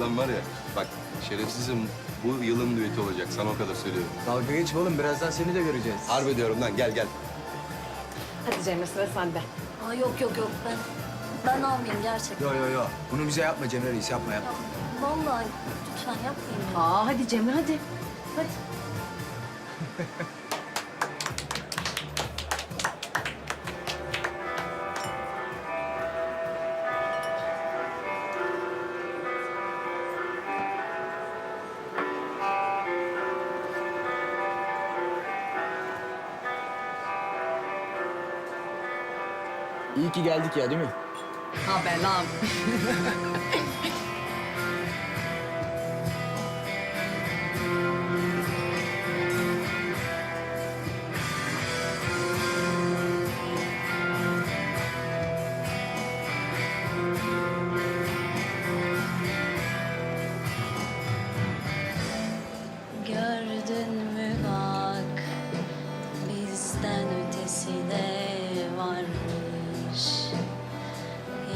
Lan var ya bak şerefsizim bu yılın düeti olacak sana o kadar söylüyorum. Dalga geçme oğlum birazdan seni de göreceğiz. Harbi diyorum lan gel gel. Hadi Cemre sıra sende. Aa, yok yok yok ben ben almayayım gerçekten. Yo yo yo. Bunu bize yapma Cemre Reis yapma yapma. Vallahi lütfen yapmayın ya. Aa hadi Cemre hadi. Hadi. İyi ki geldik ya değil mi? Haber lan.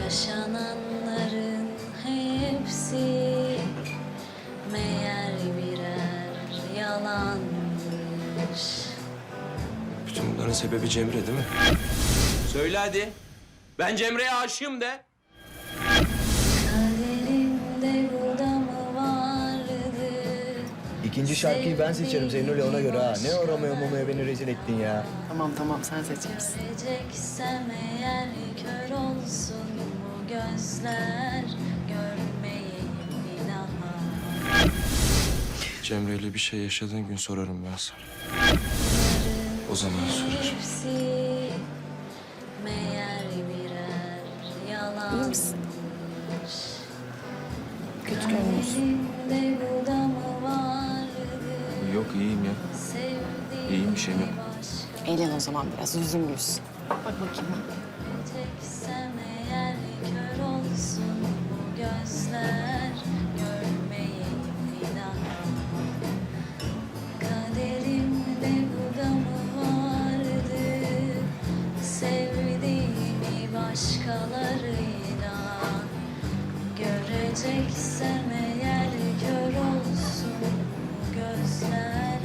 Yaşananların hepsi meğer birer yalanmış. Bütün bunların sebebi Cemre değil mi? Söyle hadi. Ben Cemre'ye aşığım de. Kaderinde bu da mı vardı? İkinci şarkıyı ben seçerim Zeynep'le ona göre ha. Ne o Romeo Momo'ya beni rezil ettin ya. Tamam tamam sen seçersin. Göreceksem eğer kör olsun gözler Görmeyeyim bir daha Cemre ile bir şey yaşadığın gün sorarım ben sana. O zaman sorarım. Hepsi meğer birer yalan İyi misin? Kötü görünüyorsun. Bu da mı vardı? Yok iyiyim ya. İyiyim bir şeyim yok. Eğlen o zaman biraz yüzün gülsün. Bak bakayım. Göreceksem eğer kör olsun bu gözler Görmeyeyim bir daha Kaderimde bu da mı vardı Sevdiğimi başkalarıyla. Göreceksem eğer kör olsun bu gözler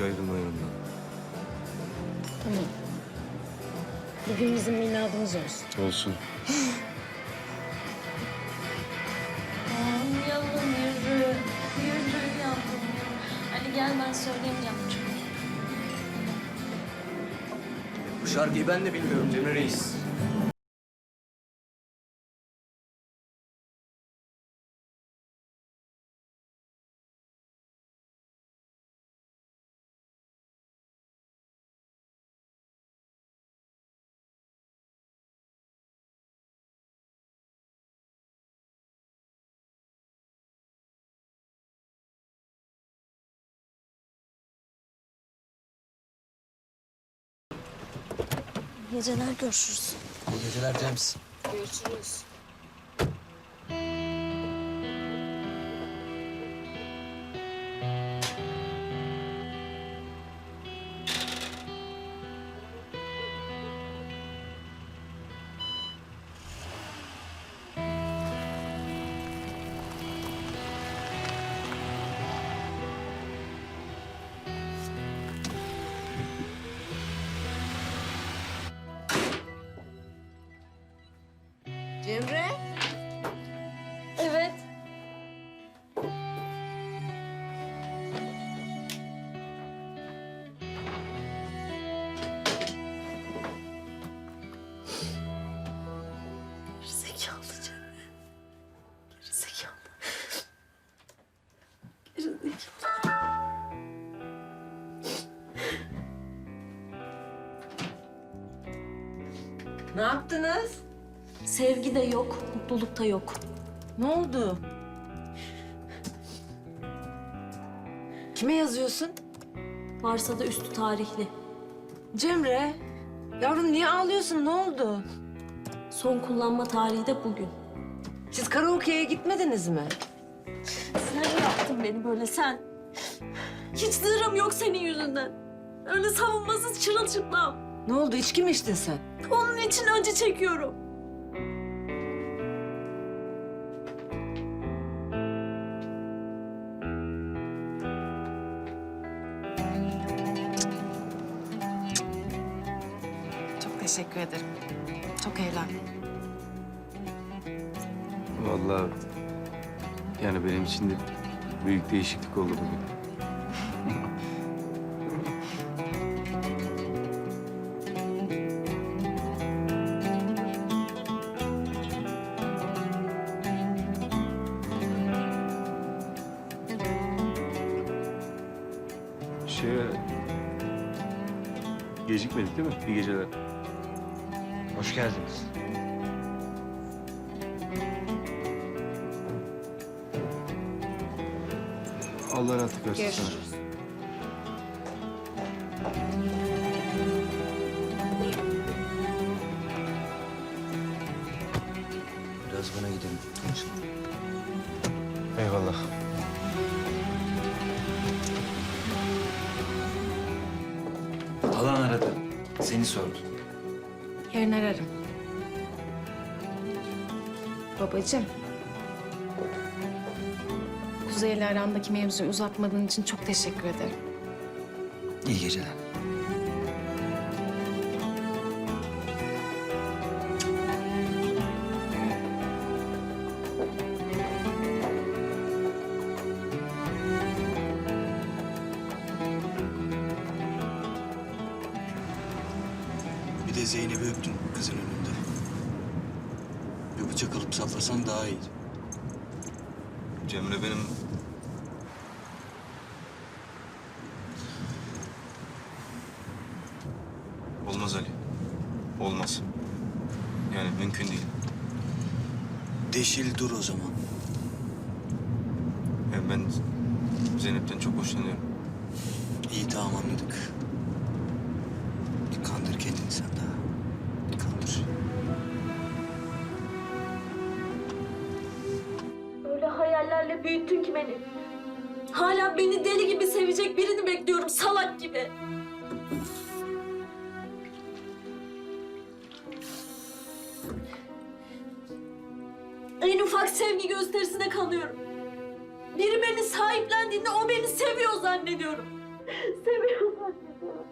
Hiç ayrılma yanımdan. Tamam. Bugün bizim miladımız olsun. Olsun. Yavrum yürü, yürü yavrum yürü. Gel ben söyleyemeyeceğim çünkü. Bu şarkıyı ben de bilmiyorum Cemre Reis. Geceler görüşürüz. İyi geceler James. Görüşürüz. Ne yaptınız? Sevgi de yok, mutluluk da yok. Ne oldu? Kime yazıyorsun? Varsa da üstü tarihli. Cemre. Yavrum niye ağlıyorsun? Ne oldu? Son kullanma tarihi de bugün. Siz karaoke'ye gitmediniz mi? Sen yaptın beni böyle sen. Hiç zırhım yok senin yüzünden. Öyle savunmasız çırılçıplam. Ne oldu? İçki mi içtin sen? Onun için acı çekiyorum. Çok teşekkür ederim. Çok eğlendim. Vallahi yani benim için de büyük değişiklik oldu bugün. Şeye... Gecikmedik değil mi? İyi geceler. Hoş geldiniz. Allah rahatlık versin sana. Halan aradı. Seni sordu. Yarın ararım. Babacığım. Kuzey ile arandaki mevzuyu uzatmadığın için çok teşekkür ederim. İyi geceler. Zeynep'i öptün kızın önünde. Bir bıçak alıp saplasan daha iyiydi. Cemre benim... Olmaz Ali. Olmaz. Yani mümkün değil. Deşil dur o zaman. Yani ben Zeynep'ten çok hoşlanıyorum. İyi tamam anladık. Beni. Hala beni deli gibi sevecek birini bekliyorum salak gibi. En ufak sevgi gösterisine kanıyorum. Biri beni sahiplendiğinde o beni seviyor zannediyorum. Seviyor zannediyorum.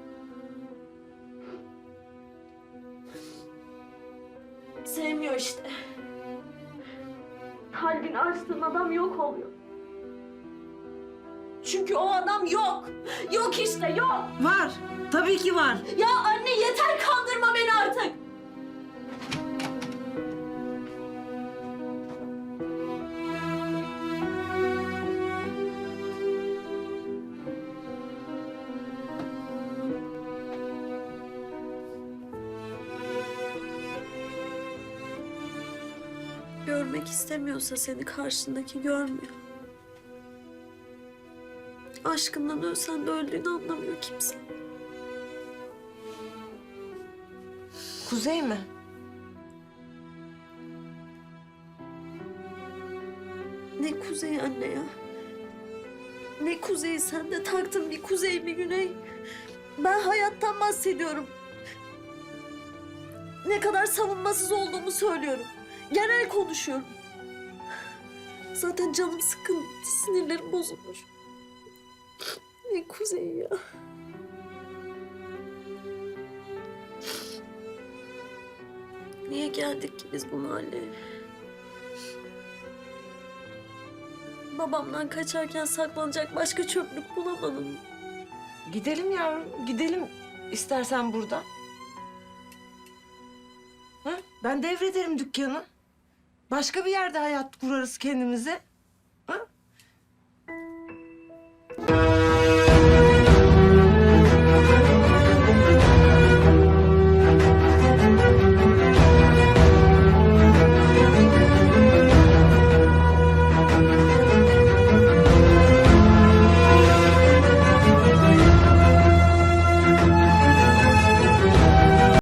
Sevmiyor işte. Kalbini açtığın adam yok oluyor. Çünkü o adam yok. Yok işte yok. Var. Tabii ki var. Ya anne yeter kandırma beni artık. Görmek istemiyorsa seni karşındaki görmüyor. Aşkından ölsen de öldüğünü anlamıyor kimse. Kuzey mi? Ne kuzey anne ya? Ne kuzey sen de taktın bir kuzey bir güney. Ben hayattan bahsediyorum. Ne kadar savunmasız olduğumu söylüyorum. Genel konuşuyorum. Zaten canım sıkın, sinirlerim bozulmuş. Ne kuzey ya? Niye geldik ki biz bu mahalleye? Babamdan kaçarken saklanacak başka çöplük bulamadım. Gidelim yavrum. Gidelim istersen burada. Ha? Ben devrederim dükkanı. Başka bir yerde hayat kurarız kendimize.